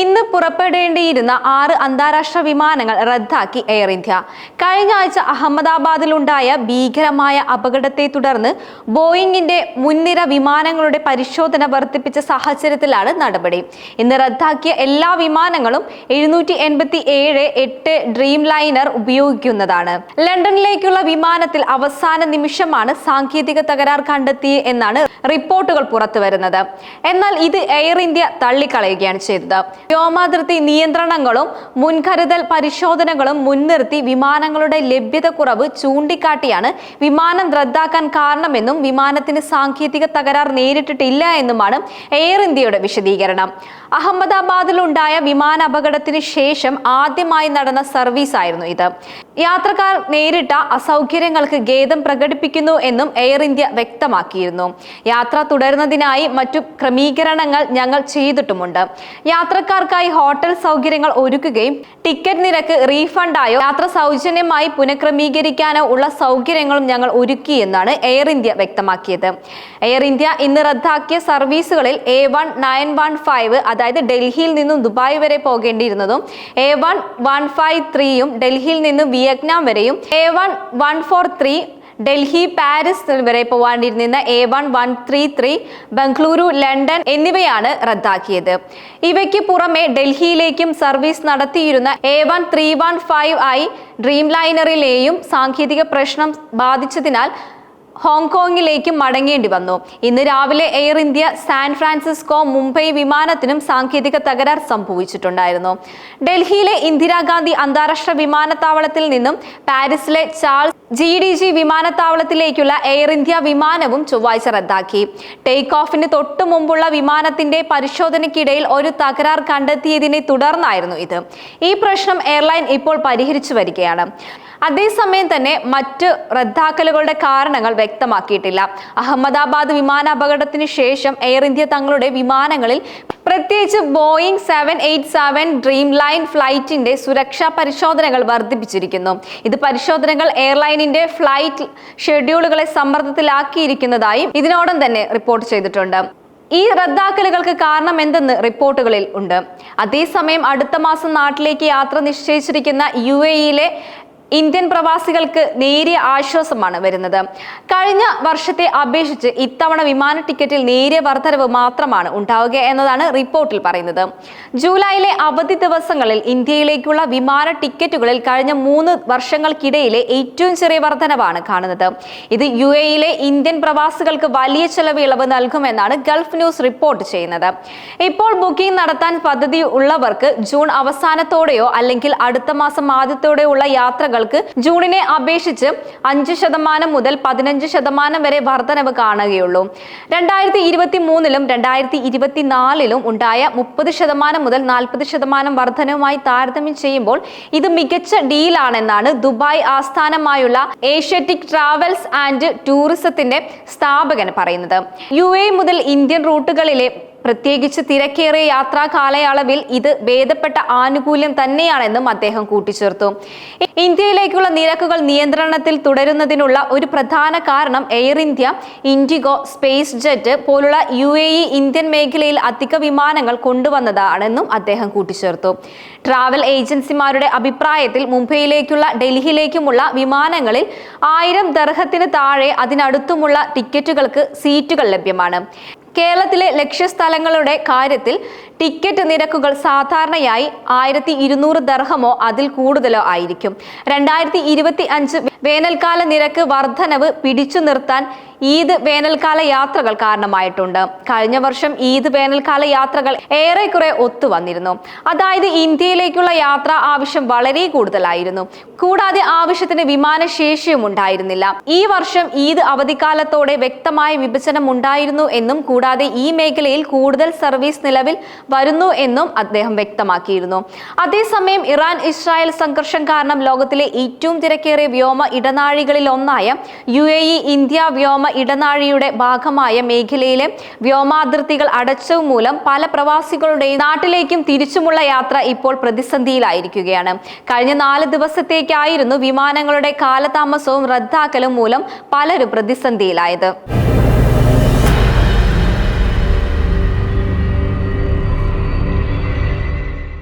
ഇന്ന് പുറപ്പെടേണ്ടിയിരുന്ന ആറ് അന്താരാഷ്ട്ര വിമാനങ്ങൾ റദ്ദാക്കി എയർ ഇന്ത്യ കഴിഞ്ഞ ആഴ്ച അഹമ്മദാബാദിലുണ്ടായ ഭീകരമായ അപകടത്തെ തുടർന്ന് ബോയിങ്ങിന്റെ മുൻനിര വിമാനങ്ങളുടെ പരിശോധന വർദ്ധിപ്പിച്ച സാഹചര്യത്തിലാണ് നടപടി. ഇന്ന് റദ്ദാക്കിയ എല്ലാ വിമാനങ്ങളും എഴുന്നൂറ്റി എൺപത്തി ഏഴ് എട്ട് ഡ്രീം ലൈനർ ഉപയോഗിക്കുന്നതാണ്. ലണ്ടനിലേക്കുള്ള വിമാനത്തിൽ അവസാന നിമിഷമാണ് സാങ്കേതിക തകരാർ കണ്ടെത്തി എന്നാണ് റിപ്പോർട്ടുകൾ പുറത്തുവരുന്നത്. എന്നാൽ ഇത് എയർ ഇന്ത്യ തള്ളിക്കളയുകയാണ് ചെയ്തത്. വ്യോമാതിർത്തി നിയന്ത്രണങ്ങളും മുൻകരുതൽ പരിശോധനകളും മുൻനിർത്തി വിമാനങ്ങളുടെ ലഭ്യത കുറവ് ചൂണ്ടിക്കാട്ടിയാണ് വിമാനം റദ്ദാക്കാൻ കാരണമെന്നും വിമാനത്തിന് സാങ്കേതിക തകരാർ നേരിട്ടിട്ടില്ല എന്നുമാണ് എയർ ഇന്ത്യയുടെ വിശദീകരണം. അഹമ്മദാബാദിലുണ്ടായ വിമാന അപകടത്തിന് ശേഷം ആദ്യമായി നടന്ന സർവീസ് ആയിരുന്നു ഇത്. യാത്രക്കാർ നേരിട്ട അസൗകര്യങ്ങൾക്ക് ഖേദം പ്രകടിപ്പിക്കുന്നു എന്നും എയർ ഇന്ത്യ വ്യക്തമാക്കിയിരുന്നു. യാത്ര തുടരുന്നതിനായി മറ്റു ക്രമീകരണങ്ങൾ ഞങ്ങൾ ചെയ്തിട്ടുമുണ്ട്. യാത്രക്കാർക്കായി ഹോട്ടൽ സൗകര്യങ്ങൾ ഒരുക്കുകയും ടിക്കറ്റ് നിരക്ക് റീഫണ്ടായോ യാത്ര സൗജന്യമായി പുനഃക്രമീകരിക്കാനോ ഉള്ള സൗകര്യങ്ങളും ഞങ്ങൾ ഒരുക്കിയെന്നാണ് എയർ ഇന്ത്യ വ്യക്തമാക്കിയത്. എയർ ഇന്ത്യ ഇന്ന് റദ്ദാക്കിയ സർവീസുകളിൽ A one nine one five അതായത് ഡൽഹിയിൽ നിന്നും ദുബായ് വരെ പോകേണ്ടിയിരുന്നതും എ വൺ വൺ ഫൈവ് ത്രീയും ഡൽഹിയിൽ നിന്നും വിയറ്റ്നാം വരെയും A one one four three Delhi Paris വരെ പോവാണ്ടിരുന്ന A one one three three Bengaluru London എന്നിവയാണ് റദ്ദാക്കിയത്. ഇവയ്ക്ക് പുറമെ ഡൽഹിയിലേക്കും സർവീസ് നടത്തിയിരുന്ന A one three one five I ഡ്രീം ലൈനറിലെയും സാങ്കേതിക പ്രശ്നം ബാധിച്ചതിനാൽ ഹോങ്കോങ്ങിലേക്ക് മടങ്ങേണ്ടി വന്നു. ഇന്ന് രാവിലെ Air India San Francisco Mumbai വിമാനത്തിനും സാങ്കേതിക തകരാർ സംഭവിച്ചിട്ടുണ്ടായിരുന്നു. ഡൽഹിയിലെ ഇന്ദിരാഗാന്ധി അന്താരാഷ്ട്ര വിമാനത്താവളത്തിൽ നിന്നും പാരീസിലെ ചാൾസ് ജി ഡി ജി വിമാനത്താവളത്തിലേക്കുള്ള എയർ ഇന്ത്യ വിമാനവും ചൊവ്വാഴ്ച റദ്ദാക്കി. ടേക്ക് ഓഫിന് തൊട്ടു മുമ്പുള്ള വിമാനത്തിന്റെ പരിശോധനയ്ക്കിടയിൽ ഒരു തകരാർ കണ്ടെത്തിയതിനെ തുടർന്നായിരുന്നു ഇത്. ഈ പ്രശ്നം എയർലൈൻ ഇപ്പോൾ പരിഹരിച്ചു വരികയാണ്. അതേസമയം തന്നെ മറ്റ് റദ്ദാക്കലുകളുടെ കാരണങ്ങൾ വ്യക്തമാക്കിയിട്ടില്ല. അഹമ്മദാബാദ് വിമാന അപകടത്തിന് ശേഷം എയർ ഇന്ത്യ തങ്ങളുടെ വിമാനങ്ങളിൽ പ്രത്യേകിച്ച് Boeing seven eight seven dreamliner ഫ്ലൈറ്റിന്റെ സുരക്ഷാ പരിശോധനകൾ വർദ്ധിപ്പിച്ചിരിക്കുന്നു. ഇത് പരിശോധനകൾ എയർലൈനിന്റെ ഫ്ലൈറ്റ് ഷെഡ്യൂളുകളെ സമ്മർദ്ദത്തിലാക്കിയിരിക്കുന്നതായും ഇതിനോടം തന്നെ റിപ്പോർട്ട് ചെയ്തിട്ടുണ്ട്. ഈ റദ്ദാക്കലുകൾക്ക് കാരണം എന്തെന്ന് റിപ്പോർട്ടുകളിൽ ഉണ്ട്. അതേസമയം അടുത്ത മാസം നാട്ടിലേക്ക് യാത്ര നിശ്ചയിച്ചിരിക്കുന്ന യു എയിലെ ഇന്ത്യൻ പ്രവാസികൾക്ക് നേരിയ ആശ്വാസമാണ് വരുന്നത്. കഴിഞ്ഞ വർഷത്തെ അപേക്ഷിച്ച് ഇത്തവണ വിമാന ടിക്കറ്റിൽ നേരിയ വർധനവ് മാത്രമാണ് ഉണ്ടാവുക എന്നതാണ് റിപ്പോർട്ടിൽ പറയുന്നത്. ജൂലൈയിലെ അവധി ദിവസങ്ങളിൽ ഇന്ത്യയിലേക്കുള്ള വിമാന ടിക്കറ്റുകളിൽ കഴിഞ്ഞ മൂന്ന് വർഷങ്ങൾക്കിടയിലെ ഏറ്റവും ചെറിയ വർധനവാണ് കാണുന്നത്. ഇത് യു എയിലെ ഇന്ത്യൻ പ്രവാസികൾക്ക് വലിയ ചെലവ് ഇളവ് നൽകുമെന്നാണ് ഗൾഫ് ന്യൂസ് റിപ്പോർട്ട് ചെയ്യുന്നത്. ഇപ്പോൾ ബുക്കിംഗ് നടത്താൻ പദ്ധതി ഉള്ളവർക്ക് ജൂൺ അവസാനത്തോടെയോ അല്ലെങ്കിൽ അടുത്ത മാസം ആദ്യത്തോടെയോ ഉള്ള യാത്രകൾക്ക് ജൂണിനെ അപേക്ഷിച്ച് അഞ്ച് ശതമാനം മുതൽ പതിനഞ്ച് ശതമാനം വരെ വർധനവ് കാണുകയുള്ളൂ. രണ്ടായിരത്തി ഇരുപത്തി മൂന്നിലും രണ്ടായിരത്തി ഇരുപത്തിനാലിലും ഉണ്ടായ മുപ്പത് ശതമാനം മുതൽ നാൽപ്പത് ശതമാനം വർധനവുമായി താരതമ്യം ചെയ്യുമ്പോൾ ഇത് മികച്ച ഡീലാണെന്നാണ് ദുബായ് ആസ്ഥാനമായുള്ള ഏഷ്യറ്റിക് ട്രാവൽസ് ആൻഡ് ടൂറിസത്തിന്റെ സ്ഥാപകൻ പറയുന്നത്. യു എ മുതൽ ഇന്ത്യൻ റൂട്ടുകളിലെ പ്രത്യേകിച്ച് തിരക്കേറിയ യാത്രാ കാലയളവിൽ ഇത് ഭേദപ്പെട്ട ആനുകൂല്യം തന്നെയാണെന്നും അദ്ദേഹം കൂട്ടിച്ചേർത്തു. ഇന്ത്യയിലേക്കുള്ള നിരക്കുകൾ നിയന്ത്രണത്തിൽ തുടരുന്നതിനുള്ള ഒരു പ്രധാന കാരണം air India IndiGo space jet പോലുള്ള യു എ ഇ ഇന്ത്യൻ മേഖലയിൽ അധിക വിമാനങ്ങൾ കൊണ്ടുവന്നതാണെന്നും അദ്ദേഹം കൂട്ടിച്ചേർത്തു. ട്രാവൽ ഏജൻസിമാരുടെ അഭിപ്രായത്തിൽ മുംബൈയിലേക്കുള്ള ഡൽഹിയിലേക്കുമുള്ള വിമാനങ്ങളിൽ ആയിരം ദർഹത്തിന് താഴെ അതിനടുത്തുമുള്ള ടിക്കറ്റുകൾക്ക് സീറ്റുകൾ ലഭ്യമാണ്. കേരളത്തിലെ ലക്ഷ്യസ്ഥലങ്ങളുടെ കാര്യത്തിൽ ടിക്കറ്റ് നിരക്കുകൾ സാധാരണയായി ആയിരത്തി ഇരുന്നൂറ് ദർഹമോ അതിൽ കൂടുതലോ ആയിരിക്കും. രണ്ടായിരത്തി ഇരുപത്തി അഞ്ച് വേനൽക്കാല നിരക്ക് വർധനവ് പിടിച്ചു നിർത്താൻ ഈദ് വേനൽക്കാല യാത്രകൾ കാരണമായിട്ടുണ്ട്. കഴിഞ്ഞ വർഷം ഈദ് വേനൽക്കാല യാത്രകൾ ഏറെക്കുറെ ഒത്തു വന്നിരുന്നു. അതായത് ഇന്ത്യയിലേക്കുള്ള യാത്ര ആവശ്യം വളരെ കൂടുതലായിരുന്നു. കൂടാതെ ആവശ്യത്തിന് വിമാനശേഷിയും ഉണ്ടായിരുന്നില്ല. ഈ വർഷം ഈദ് അവധിക്കാലത്തോടെ വ്യക്തമായ വിഭജനം ഉണ്ടായിരുന്നു എന്നും കൂടാതെ ഈ മേഖലയിൽ കൂടുതൽ സർവീസ് നിലവിൽ വരുന്നു എന്നും അദ്ദേഹം വ്യക്തമാക്കിയിരുന്നു. അതേസമയം ഇറാൻ ഇസ്രായേൽ സംഘർഷം കാരണം ലോകത്തിലെ ഏറ്റവും തിരക്കേറിയ വ്യോമ ഇടനാഴികളിൽ ഒന്നായ യു ഇന്ത്യ വ്യോമ ഇടനാഴിയുടെ ഭാഗമായ മേഖലയിലെ വ്യോമാതിർത്തികൾ അടച്ചത് മൂലം പല പ്രവാസികളുടെയും നാട്ടിലേക്കും തിരിച്ചുമുള്ള യാത്ര ഇപ്പോൾ പ്രതിസന്ധിയിലായിരിക്കുകയാണ്. കഴിഞ്ഞ നാല് ദിവസത്തേക്കായിരുന്നു വിമാനങ്ങളുടെ കാലതാമസവും റദ്ദാക്കലും മൂലം പലരും പ്രതിസന്ധിയിലായത്.